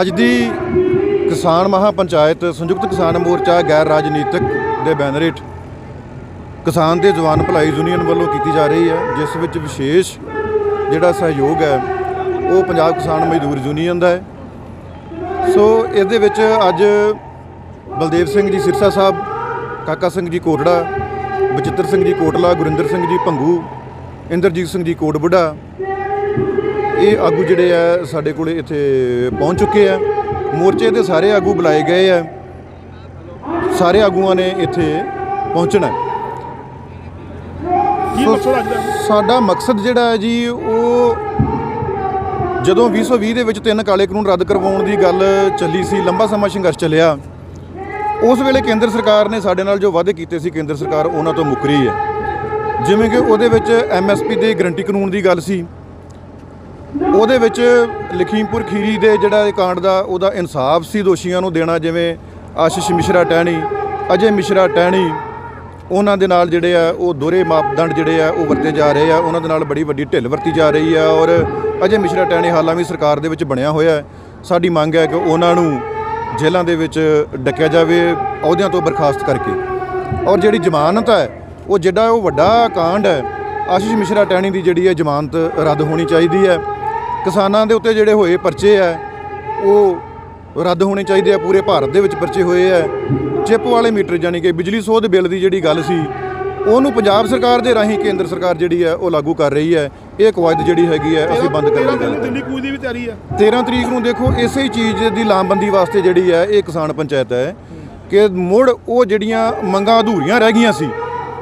ਅੱਜ ਦੀ ਕਿਸਾਨ ਮਹਾ ਪੰਚਾਇਤ ਸੰਯੁਕਤ ਕਿਸਾਨ ਮੋਰਚਾ ਗੈਰ ਰਾਜਨੀਤਿਕ ਦੇ ਬੈਨਰ ਹੇਠ ਕਿਸਾਨ ਦੇ ਜਵਾਨ ਭਲਾਈ ਯੂਨੀਅਨ ਵੱਲੋਂ ਕੀਤੀ ਜਾ ਰਹੀ ਹੈ, ਜਿਸ ਵਿੱਚ ਵਿਸ਼ੇਸ਼ ਜਿਹੜਾ ਸਹਿਯੋਗ ਹੈ, ਉਹ ਪੰਜਾਬ ਕਿਸਾਨ ਮਜ਼ਦੂਰ ਯੂਨੀਅਨ ਦਾ ਹੈ। ਸੋ ਇਹਦੇ ਵਿੱਚ ਅੱਜ ਬਲਦੇਵ ਸਿੰਘ ਜੀ ਸਿਰਸਾ ਸਾਹਿਬ, ਕਾਕਾ ਸਿੰਘ ਜੀ ਕੋਟੜਾ, ਬਚਿੱਤਰ ਸਿੰਘ ਜੀ ਕੋਟਲਾ, ਗੁਰਿੰਦਰ ਸਿੰਘ ਜੀ ਭੰਗੂ, ਇੰਦਰਜੀਤ ਸਿੰਘ ਜੀ ਕੋਟਬੁੱਢਾ ਇਹ ਆਗੂ ਜਿਹੜੇ ਆ ਸਾਡੇ ਕੋਲੇ ਇੱਥੇ ਪਹੁੰਚ ਚੁੱਕੇ ਆ। ਮੋਰਚੇ ਦੇ ਸਾਰੇ ਆਗੂ ਬੁਲਾਏ ਗਏ ਆ। ਸਾਰੇ ਆਗੂਆਂ ਨੇ ਇੱਥੇ ਪਹੁੰਚਣਾ। ਹੈ। ਕੀ ਸੋ ਮਕਸਦ ਅੱਜ ਦਾ? ਸਾਡਾ ਮਕਸਦ ਜਿਹੜਾ ਹੈ ਜੀ ਉਹ ਜਦੋਂ 2020 ਦੇ ਵਿੱਚ ਤਿੰਨ ਕਾਲੇ ਕਾਨੂੰਨ ਰੱਦ ਕਰਵਾਉਣ ਦੀ ਗੱਲ ਚੱਲੀ ਸੀ ਲੰਬਾ ਸਮਾਂ ਸੰਘਰਸ਼ ਚੱਲਿਆ। ਉਸ ਵੇਲੇ ਕੇਂਦਰ ਸਰਕਾਰ ਨੇ ਸਾਡੇ ਨਾਲ ਜੋ ਵਾਅਦੇ ਕੀਤੇ ਸੀ ਕੇਂਦਰ ਸਰਕਾਰ ਉਹਨਾਂ ਤੋਂ ਮੁੱਕਰੀ ਹੈ। ਜਿਵੇਂ ਕਿ ਉਹਦੇ ਵਿੱਚ ਐਮਐਸਪੀ ਦੇ ਗਰੰਟੀ ਕਾਨੂੰਨ ਦੀ ਗੱਲ ਸੀ। ਉਹਦੇ ਵਿੱਚ ਲਖੀਮਪੁਰ ਖੀਰੀ ਦੇ ਜਿਹੜਾ ਇਹ ਕਾਂਡ ਦਾ ਉਹਦਾ ਇਨਸਾਫ ਸੀ ਦੋਸ਼ੀਆਂ ਨੂੰ ਦੇਣਾ, ਜਿਵੇਂ ਆਸ਼ੀਸ਼ ਮਿਸ਼ਰਾ ਟਹਿਣੀ, ਅਜੇ ਮਿਸ਼ਰਾ ਟਹਿਣੀ, ਉਹਨਾਂ ਦੇ ਨਾਲ ਜਿਹੜੇ ਆ ਉਹ ਦੋਹਰੇ ਮਾਪਦੰਡ ਜਿਹੜੇ ਆ ਉਹ ਵਰਤੇ ਜਾ ਰਹੇ ਆ, ਉਹਨਾਂ ਦੇ ਨਾਲ ਬੜੀ ਵੱਡੀ ਢਿੱਲ ਵਰਤੀ ਜਾ ਰਹੀ ਆ ਔਰ ਅਜੇ ਮਿਸ਼ਰਾ ਟਹਿਣੀ ਹਾਲਾਂ ਵੀ ਸਰਕਾਰ ਦੇ ਵਿੱਚ ਬਣਿਆ ਹੋਇਆ ਹੈ। ਸਾਡੀ ਮੰਗ ਹੈ ਕਿ ਉਹਨਾਂ ਨੂੰ ਜੇਲ੍ਹਾਂ ਦੇ ਵਿੱਚ ਡੱਕਿਆ ਜਾਵੇ, ਅਹੁਦਿਆਂ ਤੋਂ ਬਰਖਾਸਤ ਕਰਕੇ। ਔਰ ਜਿਹੜੀ ਜ਼ਮਾਨਤ ਹੈ, ਉਹ ਜਿਹੜਾ ਉਹ ਵੱਡਾ ਕਾਂਡ ਹੈ, ਆਸ਼ੀਸ਼ ਮਿਸ਼ਰਾ ਟਹਿਣੀ ਦੀ ਜਿਹੜੀ ਹੈ ਜ਼ਮਾਨਤ ਰੱਦ ਹੋਣੀ ਚਾਹੀਦੀ ਹੈ। ਕਿਸਾਨਾਂ ਦੇ ਉੱਤੇ ਜਿਹੜੇ ਹੋਏ ਪਰਚੇ ਹੈ ਉਹ ਰੱਦ ਹੋਣੇ ਚਾਹੀਦੇ ਆ, ਪੂਰੇ ਭਾਰਤ ਦੇ ਵਿੱਚ ਪਰਚੇ ਹੋਏ ਆ। ਚਿੱਪ ਵਾਲੇ ਮੀਟਰ ਯਾਨੀ ਕਿ ਬਿਜਲੀ ਸੋਧ ਬਿੱਲ ਦੀ ਜਿਹੜੀ ਗੱਲ ਸੀ, ਉਹਨੂੰ ਪੰਜਾਬ ਸਰਕਾਰ ਦੇ ਰਾਹੀਂ ਕੇਂਦਰ ਸਰਕਾਰ ਜਿਹੜੀ ਹੈ ਉਹ ਲਾਗੂ ਕਰ ਰਹੀ ਹੈ ਇਹ ਕਵਾਇਦ ਜਿਹੜੀ ਹੈਗੀ ਹੈ ਅਸੀਂ ਬੰਦ ਕਰਨ ਦੀ ਗੱਲ ਦਿੱਲੀ ਕੂਚ ਦੀ ਵੀ ਤਿਆਰੀ ਆ 13 ਤਰੀਕ ਨੂੰ ਦੇਖੋ, ਇਸੇ ਹੀ ਚੀਜ਼ ਦੀ ਲਾਮਬੰਦੀ ਵਾਸਤੇ ਜਿਹੜੀ ਹੈ ਇਹ ਕਿਸਾਨ ਪੰਚਾਇਤ ਹੈ ਕਿ ਮੁੜ ਉਹ ਜਿਹੜੀਆਂ ਮੰਗਾਂ ਅਧੂਰੀਆਂ ਰਹਿ ਗਈਆਂ ਸੀ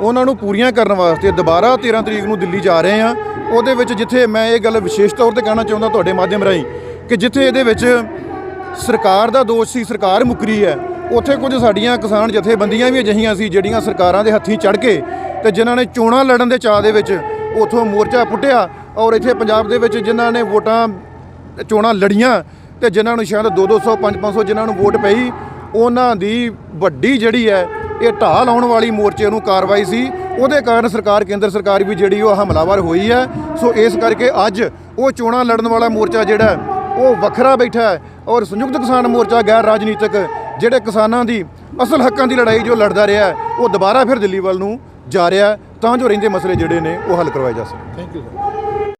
ਉਹਨਾਂ ਨੂੰ ਪੂਰੀਆਂ ਕਰਨ ਵਾਸਤੇ ਦੁਬਾਰਾ 13 ਤਰੀਕ ਨੂੰ ਦਿੱਲੀ ਜਾ ਰਹੇ ਆ ਉਹਦੇ ਵਿੱਚ ਜਿੱਥੇ ਮੈਂ ਇਹ ਗੱਲ ਵਿਸ਼ੇਸ਼ ਤੌਰ ਤੇ ਕਹਿਣਾ ਚਾਹੁੰਦਾ ਤੁਹਾਡੇ ਮਾਧਿਅਮ ਰਾਹੀਂ ਕਿ ਜਿੱਥੇ ਇਹਦੇ ਵਿੱਚ ਸਰਕਾਰ ਦਾ ਦੋਸ਼ ਸੀ, ਸਰਕਾਰ ਮੁਕਰੀ ਹੈ। ਉੱਥੇ ਕੁਝ ਸਾਡੀਆਂ ਕਿਸਾਨ ਜਥੇਬੰਦੀਆਂ ਵੀ ਅਜਿਹੀਆਂ ਸੀ ਜਿਹੜੀਆਂ ਸਰਕਾਰਾਂ ਦੇ ਹੱਥੀਂ ਚੜ ਕੇ ਤੇ ਜਿਨ੍ਹਾਂ ਨੇ ਚੋਣਾਂ ਲੜਨ ਦੇ ਚਾਅ ਦੇ ਵਿੱਚ ਉਥੋਂ ਮੋਰਚਾ ਪੁੱਟਿਆ ਔਰ ਇੱਥੇ ਪੰਜਾਬ ਦੇ ਵਿੱਚ ਜਿਨ੍ਹਾਂ ਨੇ ਵੋਟਾਂ, ਚੋਣਾਂ ਲੜੀਆਂ ਤੇ ਜਿਨ੍ਹਾਂ ਨੂੰ ਸ਼ਾਇਦ 2-200 5-500 ਜਿਨ੍ਹਾਂ ਨੂੰ ਵੋਟ ਪਈ, ਉਹਨਾਂ ਦੀ ਵੱਡੀ ਜਿਹੜੀ ਹੈ ਇਹ ਢਾਹ ਲਾਉਣ ਵਾਲੀ ਮੋਰਚੇ ਨੂੰ ਕਾਰਵਾਈ ਸੀ। ਉਹਦੇ ਕਾਰਨ ਸਰਕਾਰ, ਕੇਂਦਰ ਸਰਕਾਰ ਵੀ ਜਿਹੜੀ ਉਹ ਹਮਲਾਵਰ ਹੋਈ ਹੈ। ਸੋ ਇਸ ਕਰਕੇ ਅੱਜ ਉਹ ਚੋਣਾਂ ਲੜਨ ਵਾਲਾ ਮੋਰਚਾ ਜਿਹੜਾ ਉਹ ਵੱਖਰਾ ਬੈਠਾ ਹੈ ਔਰ ਸੰਯੁਕਤ ਕਿਸਾਨ ਮੋਰਚਾ ਗੈਰ ਰਾਜਨੀਤਿਕ ਜਿਹੜੇ ਕਿਸਾਨਾਂ ਦੀ ਅਸਲ ਹੱਕਾਂ ਦੀ ਲੜਾਈ ਜੋ ਲੜਦਾ ਰਿਹਾ ਉਹ ਦੁਬਾਰਾ ਫਿਰ ਦਿੱਲੀ ਵੱਲ ਨੂੰ ਜਾ ਰਿਹਾ ਤਾਂ ਜੋ ਰਹਿੰਦੇ ਮਸਲੇ ਜਿਹੜੇ ਨੇ, ਉਹ ਹੱਲ ਕਰਵਾਏ ਜਾ ਸਕਣ। Thank you